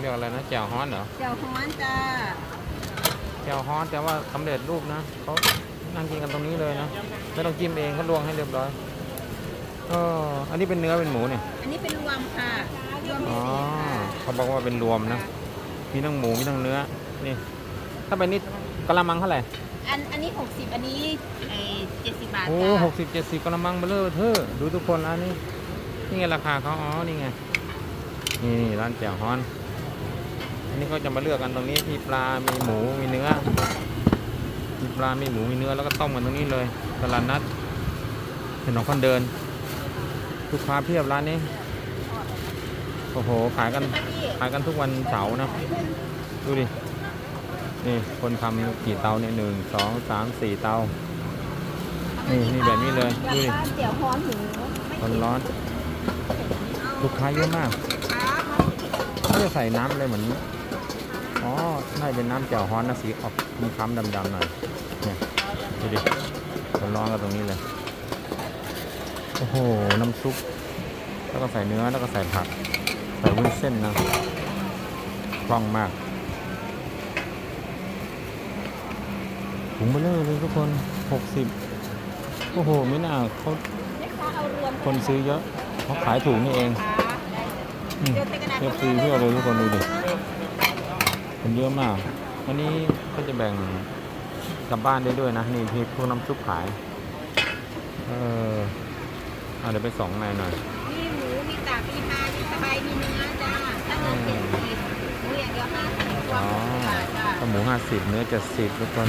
เรียกอะไรนะแจ่วฮ้อนเหรอเจียวฮ้อนจ้าแจ่วฮ้อนแต่ว่าสำเร็จรูปนะเขานั่งกินกันตรงนี้เลยนะไม่ต้องจิ้มเองเขาลวงให้เรียบร้อยเอออันนี้เป็นเนื้อเป็นหมูเนี่ยอันนี้เป็นรวมค่ะรวมอ๋อเขาบอกว่าเป็นรวมนะ มีทั้งหมูมีทั้งเนื้อนี่ ถ้าเป็นนี่กะละมังเท่าไหร่อันอันนี้ 60 อันนี้เอเจ็ดสิบบาทโอ้จ้าหกสิบเจ็ดสิบกะละมังเบลเลอร์เธอดูทุกคนร้านนี้นี่ไงราคาเขาอ๋อนี่ไงนี่นี่ร้านแจ่วฮ้อนอั นนี้เขาจะมาเลือกกันตรงนี้มีปลา มีหมู มีเนื้อ มีปลา มีหมู มีเนื้อ แล้วก็ต้มกันตรงนี้เลย ตลาดนัดถนนคนเดิน ลูกค้าเพียบร้านนี้ โอ้โห ขายกัน ขายกันทุกวันเสาร์นะ ดูดิ นี่ คนทำกี่เตาเนี่ยหนึ่ง สอง สาม สี่เตา นี่นี่แบบนี้เลย ดูดิคาเจียวฮ้อนหมูม่คนร้อน ลูกค้าเยอะมากเขาจะใส่น้ำอะไรเหมือน อ๋อน่าจะเป็นน้ำแจ่วฮ้อนนะสีออกค้ำๆดำๆหน่อยเนี่ยดูดิคนร้อนกันตรงนี้เลย โอ้โห น้ำซุป แล้วก็ใส่เนื้อ แล้วก็ใส่ผัก ใส่วุ้นเส้นนะคล่องมากถุงเบลเลอร์เลยทุกคน 60 โอ้โห ไม่น่าเขาไม่ค้าเอารวมคนซื้อเยอะ เขาขายถูกนี่เองอืมเดี๋ยวเป็นกระดาษเทียบฟรีเที่ยวเลยทุกคนดูดิ คนเยอะมากอันนี้ก็จะแบ่งกลับบ้านได้ด้วยนะ นี่ที่พวกน้ำซุปขาย เออเอาเดี๋ยวไปส่องในหน่อย มีหมู มีตับมีปลามีสบายมีเนื้อจ้าตั้งแต่เจ็ดสิบหมูอย่างเดียวห้าสิบรวอ๋มอหกสิบบาทจ้าข้าวหมูห้าสิบเนื้อเจ็ดสิบทุกคน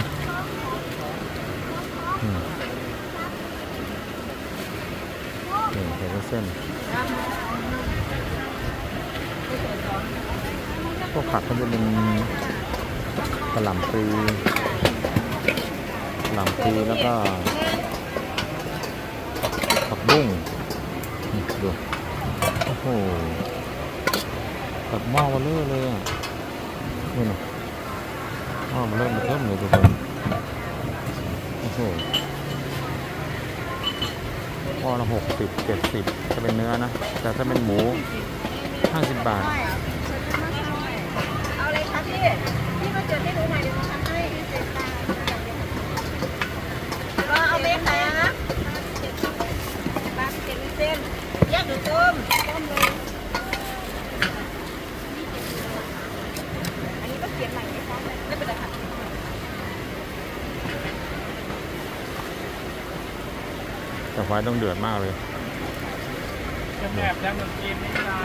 อืมนี่เห็นเส้น พวกผักก็จะเป็นกระหล่ำปลีกระหล่ำปลีแล้วก็ผักบุ้งนี่ดูโอ้โหแบบหม้อเบลเลอร์เลยอะนี่นะหม้อเบลเลอร์มาเทิมเลยทุกคนโอ้โหหม้อละหกสิบเจ็ดสิบถ้าเป็นเนื้อนะ แต่ถ้าเป็นหมูห้าสิบบาท เอาเลยครับพี่มาจดให้หนูหน่อยเดี๋ยวหนูทำให้เสร็จตาก็เอาไหมคะปลาเจ็ดเส้นแยกหนูต้มต้มเลยอันนี้ก็เขียนใหม่ไหมคะไม่เป็นไรค่ะแต่ไฟต้องเดือดมากเลยจะแบบยำขนมจีนไหมจ๊ะ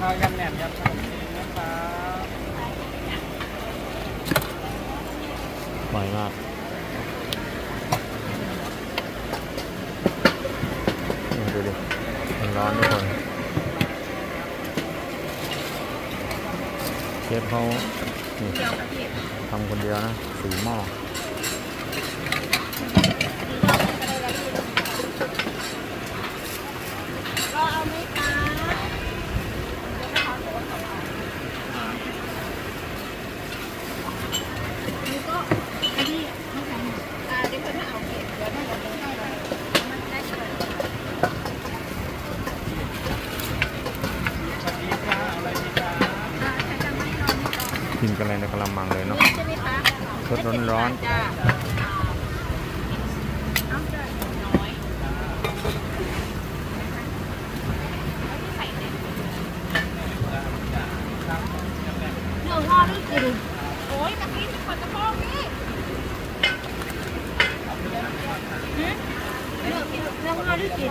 ข้าวยำแหนมยำขนมจีนนะครับไฟมากนี่ดูดิมันร้อนทุกคนเชฟเขานี่ทำคนเดียวนะสีหม้อ รอเอาไหมคะนี่ก็อันนี้ไม่ใช่อ่าเดี๋ยวเพิ่นมาเอาเก็บเดี๋ยวต้องบอกให้เลยมันได้เลย สวัสดีจ้าเอาอะไรดีจ้า อ่าใครจะไม่รอไม่รอ กินกันเลยในกระมังเลยเนาะใช่ไหมคะสดร้อนๆจ้อนเนื้อห่อด้วยกินโอ้ยตะกี้ที่คนจะพ่อพี่เนื้อห่อด้วยกิน